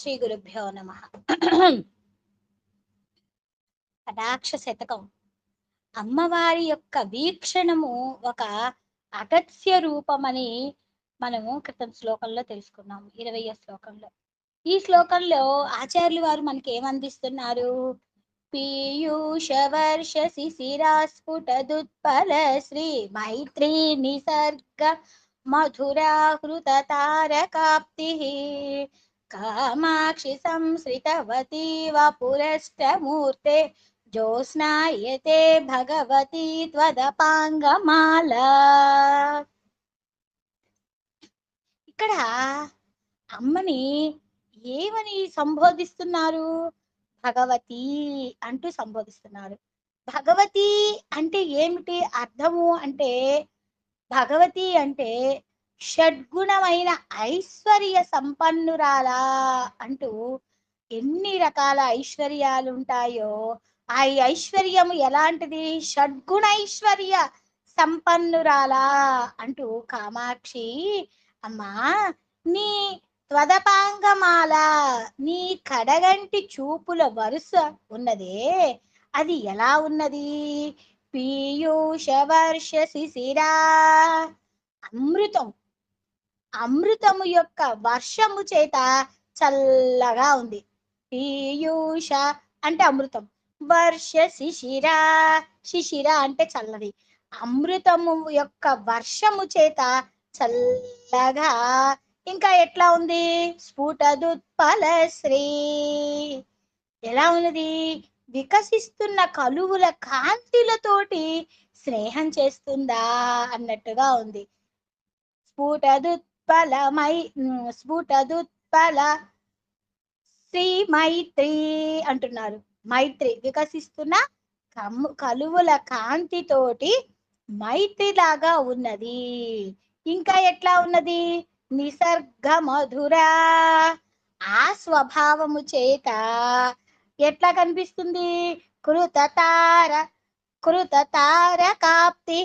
శ్రీ గురుభ్యో నమ. కటాక్ష శతకం అమ్మవారి యొక్క వీక్షణము ఒక అగత్య రూపమని మనము క్రితం శ్లోకంలో తెలుసుకున్నాము ఇరవయ శ్లోకంలో. ఈ శ్లోకంలో ఆచార్యులు వారు మనకి ఏమందిస్తున్నారు పీయూష వర్ష శిశిరాస్ఫుటదుత్పల శ్రీ మైత్రీ నిసర్గ మధురాహృత తారకాప్తి. కామాక్షి సంశ్రితవతీ వపురష్టమూర్తే జ్యోత్స్నాయతే భగవతి త్వదపాంగమాల ఇక్కడ అమ్మని ఏమని సంబోధిస్తున్నారు? భగవతి అంటూ సంబోధిస్తున్నారు. భగవతి అంటే ఏమిటి? అర్థము అంటే భగవతి అంటే షడ్గుణమైన ఐశ్వర్య సంపన్నురాలా అంటూ ఎన్ని రకాల ఐశ్వర్యాలు ఉంటాయో ఆ ఐశ్వర్యము ఎలాంటిది? షడ్గుణ ఐశ్వర్య సంపన్నురాలా అంటూ కామాక్షి అమ్మా నీ త్వదపాంగమాల నీ కడగంటి చూపుల వరుస ఉన్నదే అది ఎలా ఉన్నది? పీయూష వర్ష శిశిరా అమృతం. అమృతము యొక్క వర్షము చేత చల్లగా ఉంది. పీయూష అంటే అమృతం. వర్ష శిశిర శిశిర అంటే చల్లది. అమృతము యొక్క వర్షము చేత చల్లగా ఇంకా ఎట్లా ఉంది? స్ఫుటదుత్పల శ్రీ ఎలా ఉన్నది? వికసిస్తున్న కలువుల కాంతిలతోటి స్నేహం చేస్తుందా అన్నట్టుగా ఉంది. ఉత్పలమై స్ఫుటదుత్పల శ్రీ మైత్రి అంటున్నారు. మైత్రి వికసిస్తున్న కమ్ము కలువుల కాంతితోటి మైత్రి లాగా ఉన్నది. ఇంకా ఎట్లా ఉన్నది? నిసర్గ మధురా ఆ స్వభావము చేత. ఎట్లా కనిపిస్తుంది? కృత తార కృత తార కాప్తి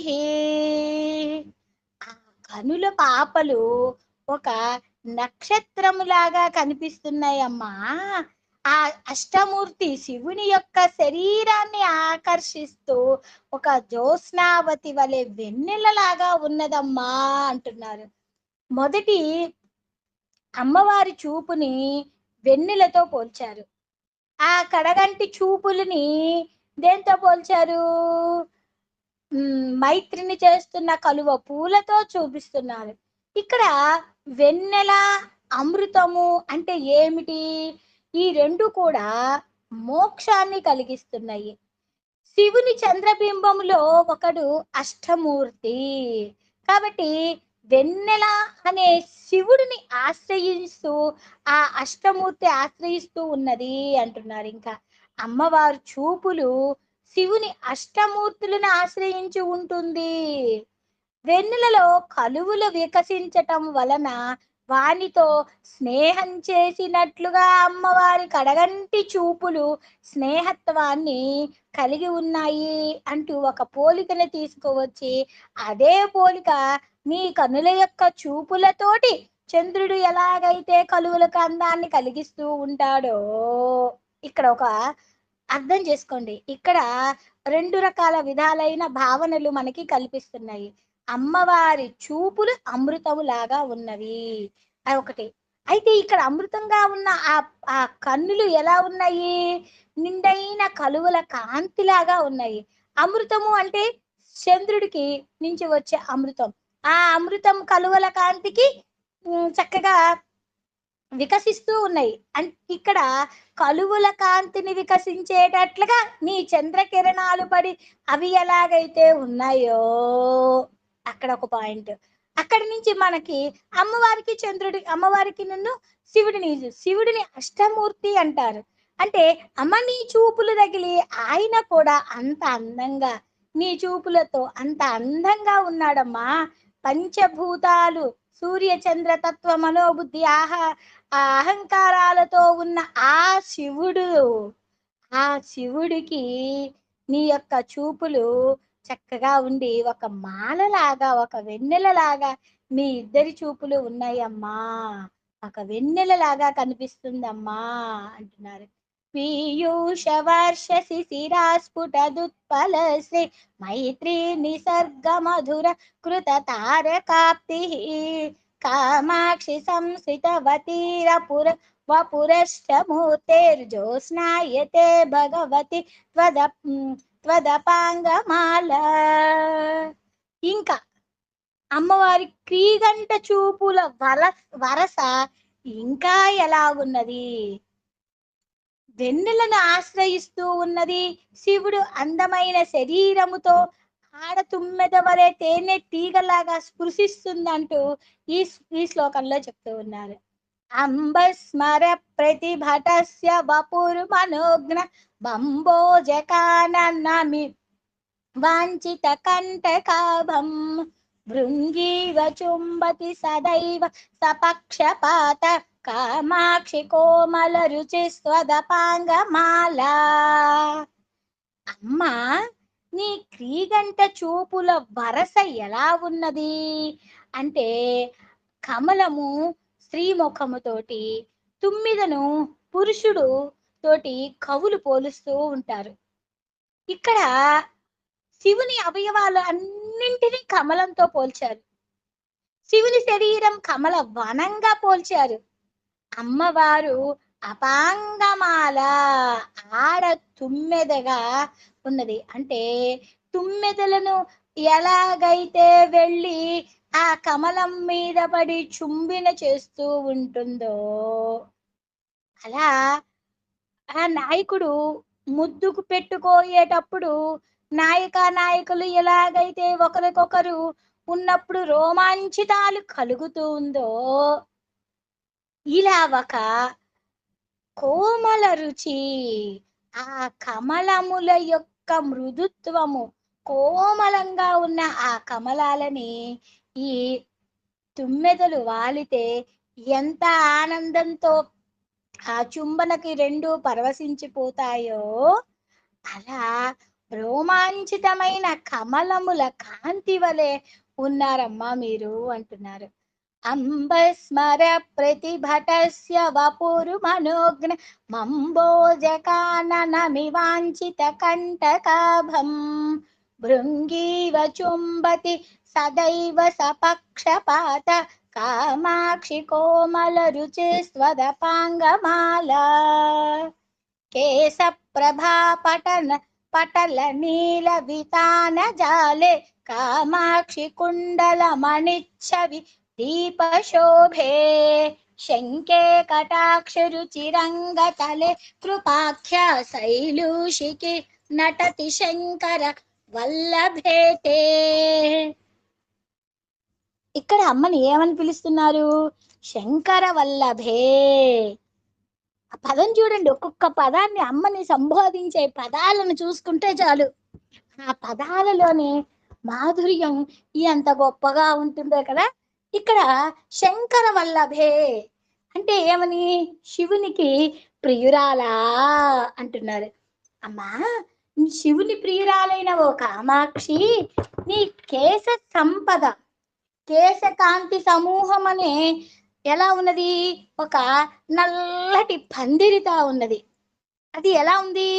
కనుల పాపలు ఒక నక్షత్రములాగా కనిపిస్తున్నాయమ్మా. ఆ అష్టమూర్తి శివుని యొక్క శరీరాన్ని ఆకర్షిస్తూ ఒక జ్యోత్స్నావతి వలె వెన్నెలలాగా ఉన్నదమ్మా అంటున్నారు. మొదటి అమ్మవారి చూపుని వెన్నెలతో పోల్చారు. ఆ కడగంటి చూపులని దేంతో పోల్చారు? మైత్రిని చేస్తున్న కలువ పూలతో చూపిస్తున్నారు ఇక్కడ వెన్నెల అమృతము అంటే ఏమిటి? ఈ రెండు కూడా మోక్షాన్ని కలిగిస్తున్నాయి. శివుని చంద్రబింబములో ఒకడు అష్టమూర్తి. కాబట్టి వెన్నెల అనే శివుడిని ఆశ్రయిస్తూ ఆ అష్టమూర్తి ఆశ్రయిస్తూ ఉన్నది అంటున్నారు. ఇంకా అమ్మవారు చూపులు శివుని అష్టమూర్తులను ఆశ్రయించి ఉంటుంది. వెన్నులలో కలువులు వికసించటం వలన వానితో స్నేహం చేసినట్లుగా అమ్మవారి కడగంటి చూపులు స్నేహత్వాన్ని కలిగి ఉన్నాయి అంటూ ఒక పోలికను తీసుకువచ్చి అదే పోలిక మీ కనుల యొక్క చూపులతోటి చంద్రుడు ఎలాగైతే కలువులకు అందాన్ని కలిగిస్తూ ఉంటాడో ఇక్కడ ఒక అర్థం చేసుకోండి. ఇక్కడ రెండు రకాల విధాలైన భావనలు మనకి కల్పిస్తున్నాయి. అమ్మవారి చూపులు అమృతము లాగా ఉన్నవి. అది ఒకటి. అయితే ఇక్కడ అమృతంగా ఉన్న ఆ ఆ కన్నులు ఎలా ఉన్నాయి? నిండైన కలువల కాంతిలాగా ఉన్నాయి. అమృతము అంటే చంద్రుడికి నుంచి వచ్చే అమృతం. ఆ అమృతం కలువల కాంతికి చక్కగా వికసిస్తూ ఉన్నాయి. అండ్ ఇక్కడ కలువుల కాంతిని వికసించేటట్లుగా నీ చంద్రకిరణాలు పడి అవి ఎలాగైతే ఉన్నాయో అక్కడ ఒక పాయింట్. అక్కడి నుంచి మనకి అమ్మవారికి చంద్రుడి అమ్మవారికి నన్ను శివుడిని శివుడిని అష్టమూర్తి అంటారు. అంటే అమ్మ నీ చూపులు తగిలి ఆయన కూడా అంత అందంగా నీ చూపులతో అంత అందంగా ఉన్నాడమ్మా. పంచభూతాలు సూర్య చంద్ర తత్వ మనోబుద్ధి ఆహా ఆ అహంకారాలతో ఉన్న ఆ శివుడు ఆ శివుడికి నీ యొక్క చూపులు చక్కగా ఉండి ఒక మాలలాగా ఒక వెన్నెలలాగా మీ ఇద్దరి చూపులు ఉన్నాయమ్మా. ఒక వెన్నెలలాగా కనిపిస్తుందమ్మా అంటున్నారు. పీయూష వర్ష శిశిరాస్ఫుటదుత్పలశ్రీ మైత్రీ నిసర్గ మధుర కృత తారకాప్తి కామాక్షి సంస్థితవతీరపుర వపురష్టమూర్తేర్జోస్నాయతే భగవతి త్వద త్వదపాంగమాల ఇంకా అమ్మవారి క్రీగంట చూపుల వల వరస ఇంకా ఎలా ఉన్నది? వెన్నులను ఆశ్రయిస్తూ ఉన్నది శివుడు అందమైన శరీరముతో ఆడతుమ్మెద వరే వలె తేనె తీగలాగా స్పృశిస్తుందంటూ ఈ ఈ శ్లోకంలో చెప్తూ ఉన్నారు. అంబస్మర ప్రతిభటస్య వపురు మనోజ్ఞ బంబోజకానమి వాంఛిత కంటకాభం భృంగీవ చుంబతి సదైవ సపక్షపాత కామాక్షి కోమల రుచి స్వదపాంగమాల అమ్మా నీ క్రీగంట చూపుల వరస ఎలా ఉన్నది? అంటే కమలము స్త్రీముఖముతోటి తుమ్మిదను పురుషుడు తోటి కవులు పోలుస్తూ ఉంటారు. ఇక్కడ శివుని అవయవాలు అన్నింటినీ కమలంతో పోల్చారు. శివుని శరీరం కమల వనంగా పోల్చారు. అమ్మవారు అపాంగమాల ఆడ తుమ్మెదగా ఉన్నది. అంటే తుమ్మెదలను ఎలాగైతే వెళ్ళి ఆ కమలం మీద పడి చుంబిన చేస్తూ ఉంటుందో అలా ఆ నాయకుడు ముద్దుకు పెట్టుకోయేటప్పుడు నాయక నాయకులు ఎలాగైతే ఒకరికొకరు ఉన్నప్పుడు రోమాంచితాలు కలుగుతూ ఉందో ఇలా ఒక కోమల రుచి ఆ కమలముల యొక్క మృదుత్వము కోమలంగా ఉన్న ఆ కమలాలని ఈ తుమ్మెదలు వాలితే ఎంత ఆనందంతో ఆ చుంబనకి రెండు పరవశించిపోతాయో అలా రోమాంచితమైన కమలముల కాంతి వలె ఉన్నారమ్మా మీరు అంటున్నారు. అంబస్మర ప్రతిభటస్య వపురు మనోజ్ఞ మంబోజకాననమివాంఛిత కంటకాభం. భృంగీవ చుంబతి సదైవ సపక్షపాత కామాక్షి కోమల రుచి స్వదపాంగమాల దీప శోభే శంకే కటాక్ష రుచిరంగ కృపాఖ్య శైలూషికి నటతి శంకర వల్లభేతే ఇక్కడ అమ్మని ఏమని పిలుస్తున్నారు? శంకర వల్లభే. ఆ పదం చూడండి ఒక్కొక్క పదాన్ని అమ్మని సంబోధించే పదాలను చూసుకుంటే చాలు. ఆ పదాలలోని మాధుర్యం ఎంత గొప్పగా ఉంటుందో కదా? ఇక్కడ శంకర వల్లభే. అంటే ఏమని? శివునికి ప్రియురాలా అంటున్నారు. అమ్మా శివుని ప్రియురాలైన ఓ కామాక్షి నీ కేశ సంపద కేశకాంతి సమూహం అనే ఎలా ఉన్నది? ఒక నల్లటి పందిరితా ఉన్నది. అది ఎలా ఉంది?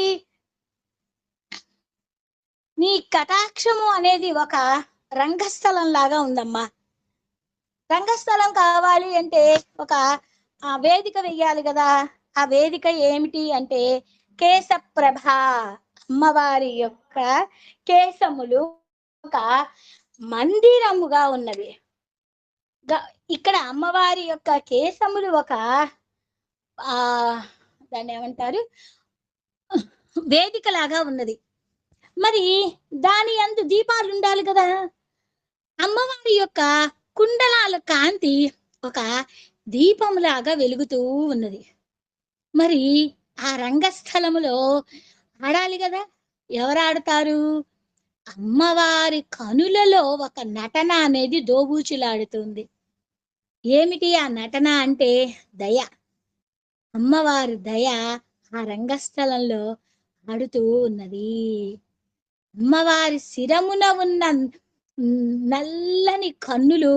నీ కటాక్షము అనేది ఒక రంగస్థలం లాగా ఉందమ్మా. రంగస్థలం కావాలి అంటే ఒక ఆ వేదిక వెయ్యాలి కదా. ఆ వేదిక ఏమిటి అంటే కేశప్రభ అమ్మవారి యొక్క కేశములు ఒక మందిరముగా ఉన్నవి ఇక్కడ అమ్మవారి యొక్క కేశములు ఒక ఆ దాన్ని ఏమంటారు? వేదిక లాగా ఉన్నది. మరి దాని అందు దీపాలు ఉండాలి కదా. అమ్మవారి యొక్క కుండలాల కాంతి ఒక దీపంలాగా వెలుగుతూ ఉన్నది. మరి ఆ రంగస్థలములో ఆడాలి కదా? ఎవరు ఆడతారు అమ్మవారి కనులలో ఒక నటన అనేది దోబూచులాడుతుంది. ఏమిటి ఆ నటన అంటే దయ. అమ్మవారి దయ ఆ రంగస్థలంలో ఆడుతూ ఉన్నది. అమ్మవారి శిరమున ఉన్న నల్లని కన్నులు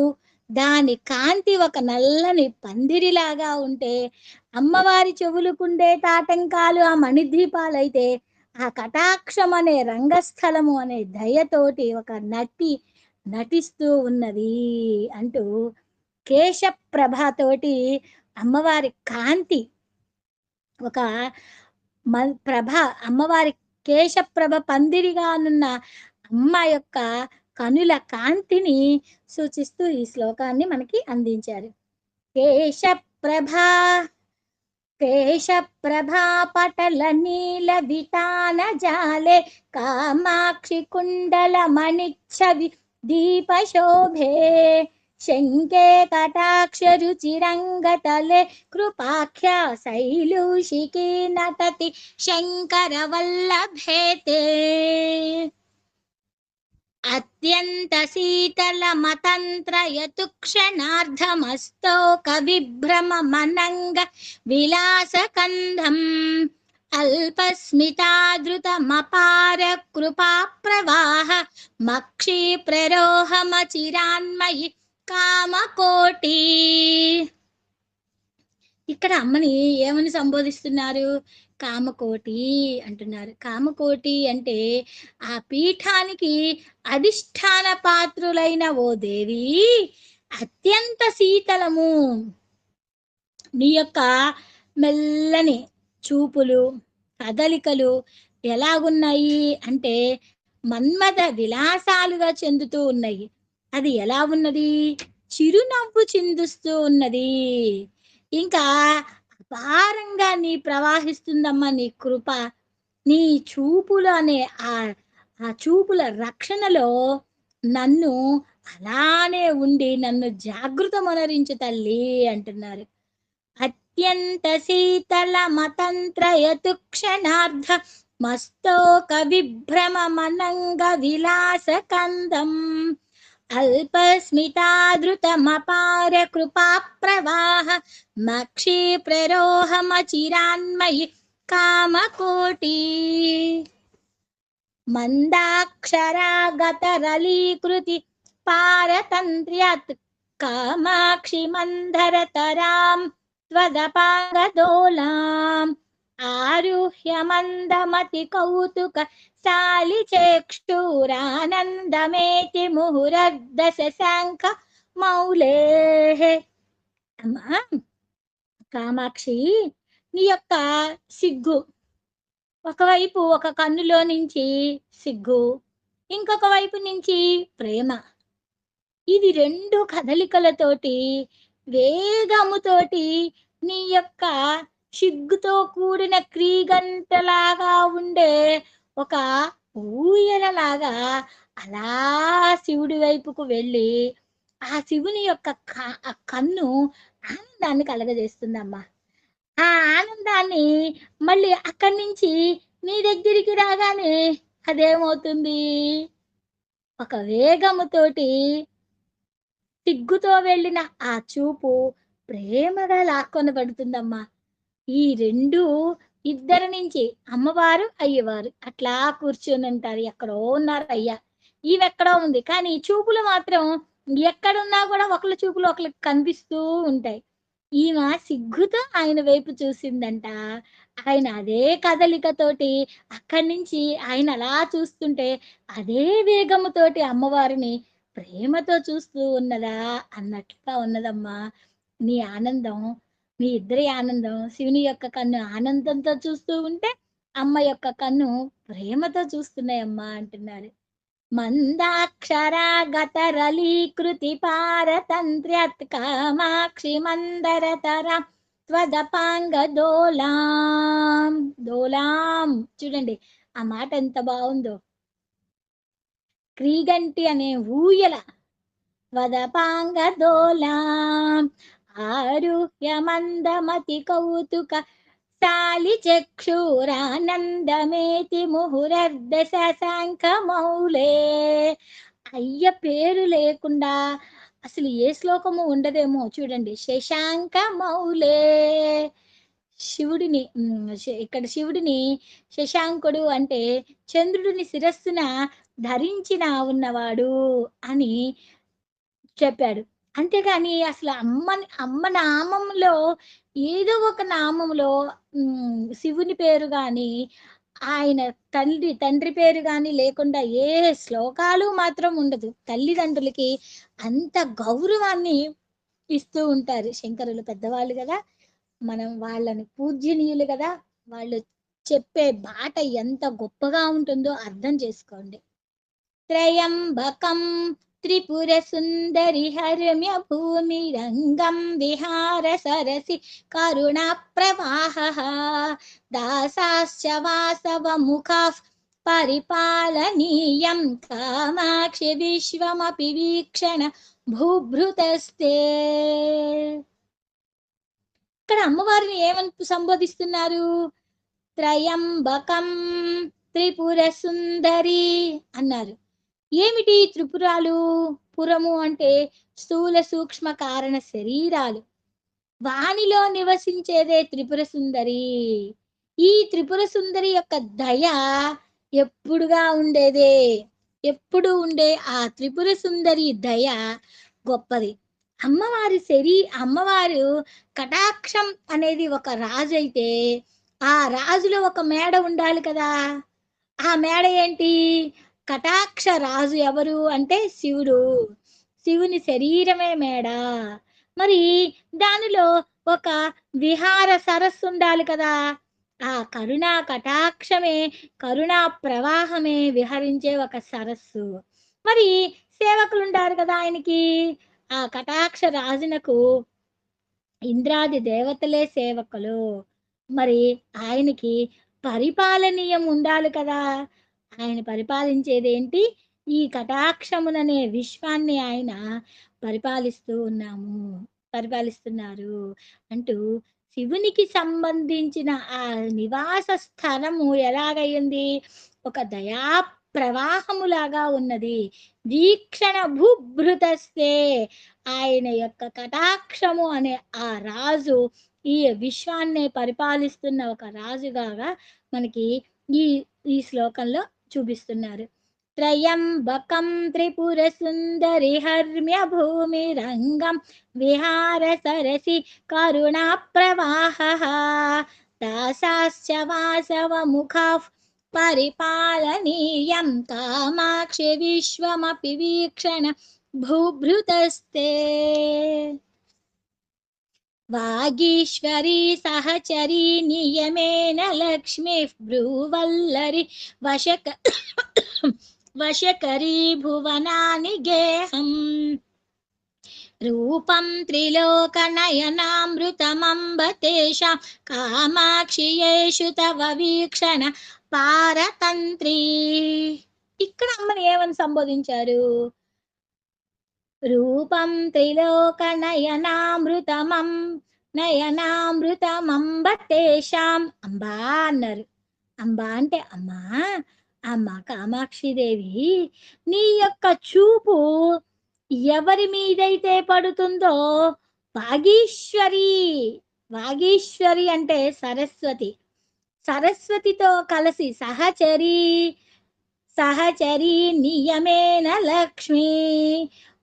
దాని కాంతి ఒక నల్లని పందిరిలాగా ఉంటే అమ్మవారి చెవులుకుండే తాటంకాలు ఆ మణిద్వీపాలైతే ఆ కటాక్షం అనే రంగస్థలము అనే దయతోటి ఒక నటి నటిస్తూ ఉన్నది అంటూ కేశప్రభతోటి అమ్మవారి కాంతి ఒక మ ప్రభ అమ్మవారి కేశప్రభ పందిరిగా ఉన్న అమ్మ యొక్క కనుల కాంతిని సూచిస్తూ ఈ శ్లోకాన్ని మనకి అందించారు. కేశప్రభ కేశప్రభా పటల నీల విటాన జాలే కామాక్షి కుండల మణిచ్చవి దీప శోభే అత్యంత శీతల మతంత్రయతు క్షణార్ధమస్తోక విభ్రమ మనంగ విలాసకంధం అల్పస్మితాదృతమపార కృపా ప్రవాహ మక్షీ ప్రరోహమచిరాన్మయి కామకోటి. ఇక్కడ అమ్మని ఏమని సంబోధిస్తున్నారు? కామకోటి అంటున్నారు. కామకోటి అంటే ఆ పీఠానికి అధిష్టాన పాత్రులైన ఓ దేవి అత్యంత శీతలము. నీ యొక్క మెల్లని చూపులు కదలికలు ఎలాగున్నాయి అంటే మన్మథ విలాసాలుగా చెందుతూ ఉన్నాయి. అది ఎలా ఉన్నది? చిరునవ్వు చిందుస్తూ ఉన్నది. ఇంకా అపారంగా నీ ప్రవాహిస్తుందమ్మా నీ కృప. నీ చూపులు అనే ఆ ఆ చూపుల రక్షణలో నన్ను అలానే ఉండి నన్ను జాగృతమనరించు తల్లి అంటున్నారు. అత్యంత శీతల మతంత్రయతు క్షణార్థ మస్తోక విభ్రమ మనంగ విలాస కందం. అల్పస్మితాదృతమపార కృపా ప్రవాహ మక్షీ ప్రరోహమచిరాన్మయి కామకోటి. మందాక్షరాగతరలీకృతి పారతంత్ర్యత్ కామాక్షి మందరతరాం త్వదపాంగదోలాం. ఆరుహ్య తాళి కౌతుక శాలిచేక్షురానందమేతి ముహురర్దశ శాంఖ మౌలే అమ్మా కామాక్షి నీ యొక్క సిగ్గు ఒకవైపు ఒక కన్నులో నుంచి సిగ్గు ఇంకొక వైపు నుంచి ప్రేమ. ఇది రెండు కదలికలతోటి వేగముతోటి నీ యొక్క సిగ్గుతో కూడిన క్రీగంటలాగా ఉండే ఒక ఊయలలాగా అలా శివుడి వైపుకు వెళ్ళి ఆ శివుని యొక్క క- ఆ కన్ను ఆనందాన్ని కలగజేస్తుందమ్మా. ఆ ఆనందాన్ని మళ్ళీ అక్కడి నుంచి నీ దగ్గరికి రాగానే అదేమవుతుంది? ఒక వేగముతోటి సిగ్గుతో వెళ్ళిన ఆ చూపు ప్రేమగా లాక్కొని పడుతుందమ్మా ఈ రెండు ఇద్దరి నుంచి అమ్మవారు అయ్యవారు అట్లా కూర్చొని ఉంటారు. ఎక్కడో ఉన్నారు అయ్యా. ఈవెక్కడో ఉంది. కానీ చూపులు మాత్రం ఎక్కడున్నా కూడా ఒకళ్ళ చూపులు ఒకళ్ళకి కనిపిస్తూ ఉంటాయి. ఈమె సిగ్గుతో ఆయన వైపు చూసిందంట. ఆయన అదే కదలికతోటి అక్కడి నుంచి ఆయన అలా చూస్తుంటే అదే వేగముతోటి అమ్మవారిని ప్రేమతో చూస్తూ ఉన్నదా? అన్నట్లుగా ఉన్నదమ్మా. నీ ఆనందం మీ ఇద్దరి ఆనందం శివుని యొక్క కన్ను ఆనందంతో చూస్తూ ఉంటే అమ్మ యొక్క కన్ను ప్రేమతో చూస్తున్నాయమ్మా అంటున్నారు. మందాక్షరాగతరళీకృతి పారతంత్ర్యత్ కామాక్షి మందరతర త్వదపాంగ దోలాం. దోలాం చూడండి ఆ మాట ఎంత బాగుందో. క్రీగంటి అనే ఊయల వదపాంగ దోలాం ఆరుహ్య మందమతి కౌతుక సాలి చక్షురానందమేతి ముహురర్దశ శంఖ మౌలే అయ్య పేరు లేకుండా అసలు ఏ శ్లోకము ఉండదేమో చూడండి. శశాంక మౌలే శివుడిని ఇక్కడ శివుడిని శశాంకుడు అంటే చంద్రుడిని శిరస్సున ధరించిన ఉన్నవాడు అని చెప్పాడు. అంతేగాని అసలు అమ్మ అమ్మ నామంలో ఏదో ఒక నామంలో శివుని పేరు గాని ఆయన తండ్రి తండ్రి పేరు గాని లేకుండా ఏ శ్లోకాలు మాత్రం ఉండదు. తల్లిదండ్రులకి అంత గౌరవాన్ని ఇస్తూ ఉంటారు శంకరులు పెద్దవాళ్ళు కదా. మనం వాళ్ళని పూజ్యనీయులు కదా. వాళ్ళు చెప్పే బాట ఎంత గొప్పగా ఉంటుందో అర్థం చేసుకోండి. త్రయంబకం త్రిపుర సుందరి హరమ్య భూమి రంగం విహార సరసి కరుణ ప్రవాహ దాసాశ్చ వాసవ ముఖా పరిపాలనీయం కామాక్షి విశ్వమపి వీక్షణ భూభృతస్తే ఇక్కడ అమ్మవారిని ఏమని సంబోధిస్తున్నారు త్రయంబకం త్రిపుర సుందరి అన్నారు ఏమిటి త్రిపురాలు? పురము అంటే స్థూల సూక్ష్మ కారణ శరీరాలు. వానిలో నివసించేదే త్రిపుర సుందరి. ఈ త్రిపుర సుందరి యొక్క దయ ఎప్పుడుగా ఉండేదే? ఎప్పుడు ఉండే ఆ త్రిపుర సుందరి దయ గొప్పది. అమ్మవారి శరీ అమ్మవారు కటాక్షం అనేది ఒక రాజు అయితే ఆ రాజులో ఒక మేడ ఉండాలి కదా. ఆ మేడ ఏంటి? కటాక్ష రాజు ఎవరు అంటే శివుడు. శివుని శరీరమే మేడ. మరి దానిలో ఒక విహార సరస్సు ఉండాలి కదా. ఆ కరుణా కటాక్షమే కరుణా ప్రవాహమే విహరించే ఒక సరస్సు. మరి సేవకులు ఉంటారు కదా ఆయనకి. ఆ కటాక్ష రాజునకు ఇంద్రాది దేవతలే సేవకులు. మరి ఆయనకి పరిపాలనీయం ఉండాలి కదా. ఆయన పరిపాలించేదేంటి? ఈ కటాక్షముననే విశ్వాన్ని ఆయన పరిపాలిస్తూ ఉన్నాము పరిపాలిస్తున్నారు అంటూ శివునికి సంబంధించిన ఆ నివాస స్థలము ఎలాగయ్యింది ఒక దయా ప్రవాహములాగా ఉన్నది. వీక్షణ భూభృతస్తే ఆయన యొక్క కటాక్షము అనే ఆ రాజు ఈ విశ్వాన్ని పరిపాలిస్తున్న ఒక రాజుగా మనకి ఈ ఈ శ్లోకంలో చూపిస్తున్నారు. త్రయంబకం త్రిపుర సుందరి హర్మ్య భూమి రంగం విహార సరసి కరుణా ప్రవాహ దాసాశ్చ వాసవ ముఖా పరిపాలనీయం కామాక్షి విశ్వమపి వీక్షణ భూభృతస్తే. వాగీశ్వరీ సహచరీ నియమేన లక్ష్మి భ్రూవల్లరి వశక వశకరీ భువనాని గేహం రూపం త్రిలోకనయనామృతమంబ తేషాం కామాక్షియేషు తవ వీక్షణ పారతంత్రి. ఇక్కడ అమ్మని ఏమని సంబోధించారు? రూపం త్రిలోక నయనామృతమం నయనామృతమంబ తేషాం అంబా అన్నారు. అంబా అంటే అమ్మా అమ్మ కామాక్షిదేవి నీ యొక్క చూపు ఎవరి మీదైతే పడుతుందో వాగీశ్వరి. వాగీశ్వరి అంటే సరస్వతి. సరస్వతితో కలిసి సహచరి సహచరి నియమేన లక్ష్మి.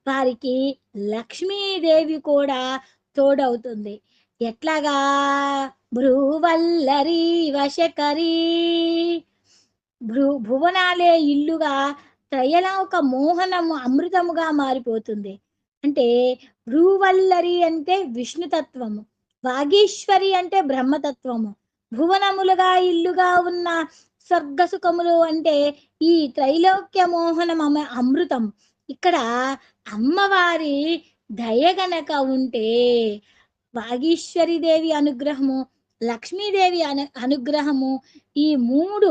వారికి లక్ష్మీదేవి కూడా తోడవుతుంది. ఎట్లాగా? భ్రూవల్లరి వశకరి. భ్రూ భువనాలే ఇల్లుగా త్రయలోక మోహనము అమృతముగా మారిపోతుంది. అంటే భ్రూవల్లరి అంటే విష్ణుతత్వము వాగీశ్వరి అంటే బ్రహ్మతత్వము. భువనములుగా ఇల్లుగా ఉన్న స్వర్గ సుఖములు అంటే ఈ త్రైలోక్య మోహనం అమృతం. ఇక్కడ అమ్మవారి దయ గనక ఉంటే వాగీశ్వరి దేవి అనుగ్రహము లక్ష్మీదేవి అను అనుగ్రహము ఈ మూడు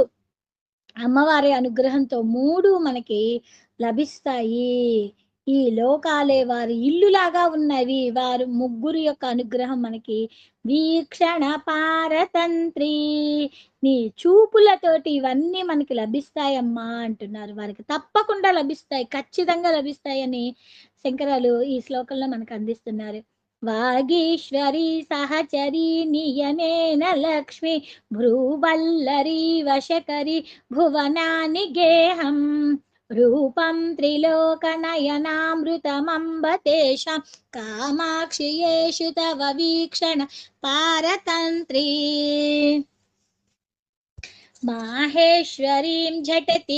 అమ్మవారి అనుగ్రహంతో మూడు మనకి లభిస్తాయి. ఈ లోకాలే వారి ఇల్లులాగా ఉన్నవి. వారు ముగ్గురు యొక్క అనుగ్రహం మనకి. వీక్షణ పారతంత్రి. నీ చూపులతోటి ఇవన్నీ మనకి లభిస్తాయమ్మా అంటున్నారు. వారికి తప్పకుండా లభిస్తాయి. ఖచ్చితంగా లభిస్తాయని శంకరాలు ఈ శ్లోకంలో మనకు అందిస్తున్నారు. వాగీశ్వరి సహచరి నియమేన లక్ష్మి భ్రూవల్లరి వశకరి భువనాని గేహం. रूपं त्रिलोकनयनामृतमम्ब तेषां कामाक्षि येषु तव वीक्षण पारतन्त्री। माहेश्वरीं झटति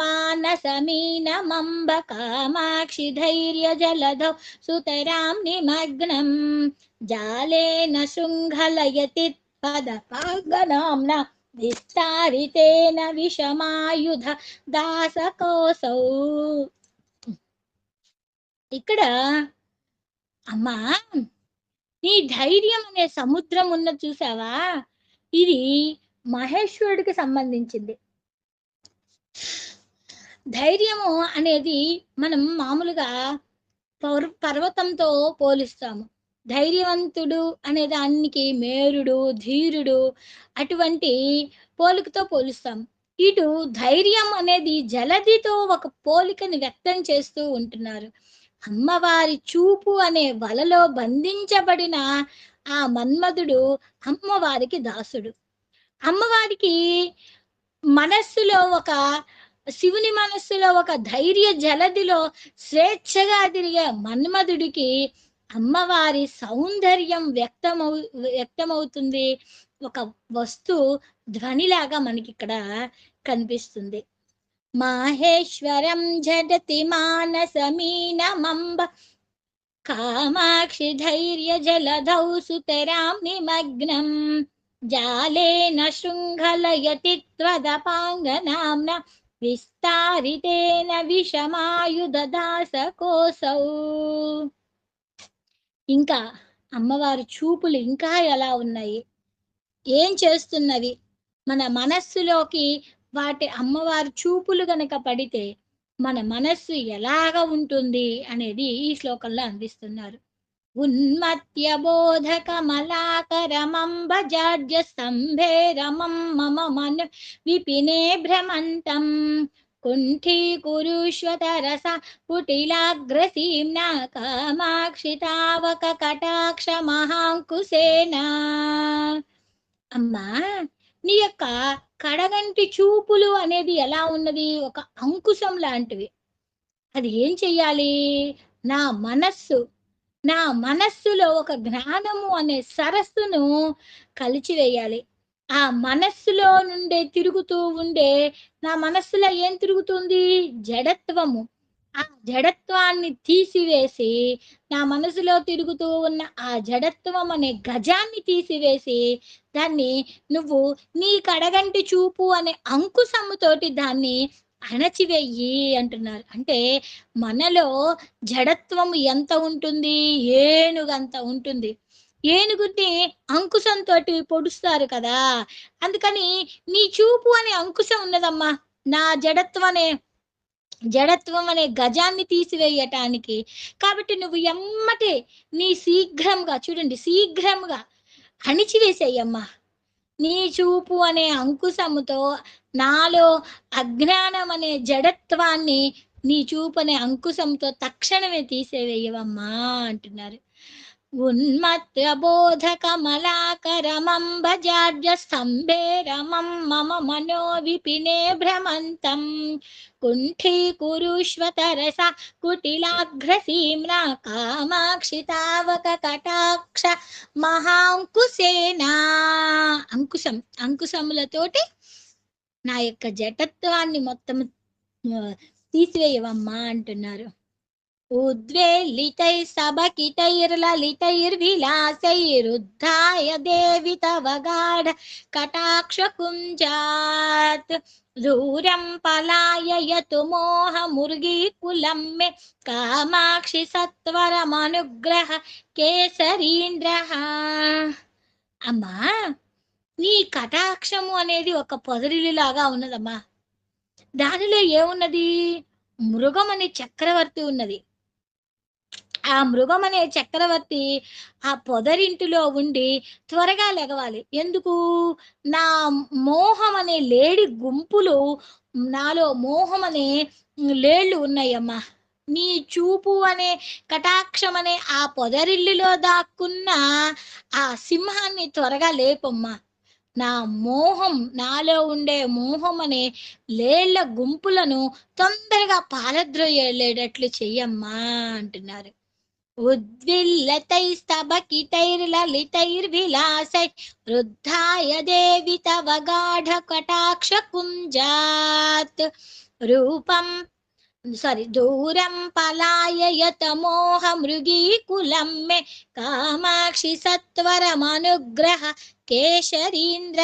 मानसमीनमम्ब कामाक्षि धैर्यजलधौ सुतरां निमग्नं जालेन शृङ्खलयति पदपागनाम्ना విస్తారితేన విషమాయుధ దాసకోసౌ ఇక్కడ అమ్మా నీ ధైర్యం అనే సముద్రం ఉన్న చూసావా? ఇది మహేశ్వరుడికి సంబంధించింది. ధైర్యము అనేది మనం మామూలుగా పర్వతంతో పోలిస్తాము. ధైర్యవంతుడు అనే దానికి మేరుడు ధీరుడు అటువంటి పోలికతో పోలుస్తాం. ఇటు ధైర్యం అనేది జలదితో ఒక పోలికని వ్యక్తం చేస్తూ ఉంటున్నారు. అమ్మవారి చూపు అనే వలలో బంధించబడిన ఆ మన్మధుడు అమ్మవారికి దాసుడు. అమ్మవారికి మనస్సులో ఒక శివుని మనస్సులో ఒక ధైర్య జలదిలో స్వేచ్ఛగా తిరిగే మన్మధుడికి అమ్మవారి సౌందర్యం వ్యక్తమవు వ్యక్తమవుతుంది. ఒక వస్తు ధ్వనిలాగా మనకి ఇక్కడ కనిపిస్తుంది. మాహేశ్వరం జడతి మానసమీనమంబ కామాక్షి ధైర్య జలధౌ సుతరాం నిమగ్నం జాలేన శృంఖలయతి త్వదపాంగనాంన విస్తారితేన విషమాయుధ దాసకోసౌ ఇంకా అమ్మవారి చూపులు ఇంకా ఎలా ఉన్నాయి? ఏం చేస్తున్నవి మన మనస్సులోకి వాటి అమ్మవారి చూపులు గనక పడితే మన మనస్సు ఎలాగ ఉంటుంది అనేది ఈ శ్లోకంలో అందిస్తున్నారు. ఉన్మత్య బోధ కమలాకరమంబజాడ్య స్తంభేరమం మమ మను విపినే భ్రమంతం కుంఠీకురుష్వతరస కుటిలాగ్రసీమ్నా కామాక్షితావక కటాక్ష మహాంకుశేనా అమ్మా నీ యొక్క కడగంటి చూపులు అనేది ఎలా ఉన్నది? ఒక అంకుశం లాంటివి. అది ఏం చెయ్యాలి? నా మనస్సు నా మనస్సులో ఒక జ్ఞానము అనే సరస్సును కలిచివేయాలి. ఆ మనస్సులో నుండే తిరుగుతూ ఉండే నా మనస్సులో ఏం తిరుగుతుంది? జడత్వము. ఆ జడత్వాన్ని తీసివేసి నా మనసులో తిరుగుతూ ఉన్న ఆ జడత్వం అనే గజాన్ని తీసివేసి దాన్ని నువ్వు నీ కడగంటి చూపు అనే అంకుశమ్ముతోటి దాన్ని అణచివేయి అంటున్నారు. అంటే మనలో జడత్వము ఎంత ఉంటుంది? ఏనుగంత ఉంటుంది. ఏనుగుని అంకుశంతో పొడుస్తారు కదా. అందుకని నీ చూపు అనే అంకుశం ఉన్నదమ్మా. నా జడత్వం అనే జడత్వం అనే గజాన్ని తీసివేయటానికి. కాబట్టి నువ్వు ఎమ్మటే నీ శీఘ్రంగా చూడండి శీఘ్రంగా అణిచివేసేయమ్మా. నీ చూపు అనే అంకుశముతో నాలో అజ్ఞానం అనే జడత్వాన్ని నీ చూపు అనే అంకుశంతో తక్షణమే తీసేవేయవమ్మా అంటున్నారు. ఉన్మత్రబోధకమలాకరమం బోధ కమలాకరమంబజాడ్య స్తంభేరమం మమ మనో విపినే భ్రమంతం కుంఠీకురుష్వతరస కామాక్షి తావక కటాక్ష మహాంకుశేనా అంకుశం అంకుశములతోటి నా యొక్క జటత్వాన్ని మొత్తం ఆ, తీసివేయవమ్మా అంటున్నారు ఉద్వేలితై సభకితైర్లలితైర్విలాసైరుద్ధాయ దేవి తవ గాఢ కటాక్ష కుంజాత్ దూరం పలాయయతు మోహ ముర్గీ కులం మే కామాక్షి సత్వరమనుగ్రహ కేసరీంద్ర అమ్మా నీ కటాక్షము అనేది ఒక పొదరిలాగా ఉన్నదమ్మా. దానిలో ఏమున్నది? మృగం అనే చక్రవర్తి ఉన్నది. ఆ మృగం అనే చక్రవర్తి ఆ పొదరింటిలో ఉండి త్వరగా లెగవాలి ఎందుకు? నా మోహం అనే లేడి గుంపులు నాలో మోహం అనే లేళ్ళు ఉన్నాయమ్మా. నీ చూపు అనే కటాక్షం అనే ఆ పొదరిల్లులో దాక్కున్న ఆ సింహాన్ని త్వరగా లేపమ్మా. నా మోహం నాలో ఉండే మోహం అనే లేళ్ళ గుంపులను తొందరగా పాలద్రోయలేటట్లు చెయ్యమ్మా అంటున్నారు. ఉద్విల్లతైస్తబకిటైర్లలితైర్విలాసై వృద్ధాయ దేవి తవ గాఢ కటాక్ష కుంజాత్ రూపం సారీ దూరం పలాయయత మోహ మృగీకులం మే కామాక్షి సత్వరమనుగ్రహ కేశరీంద్ర.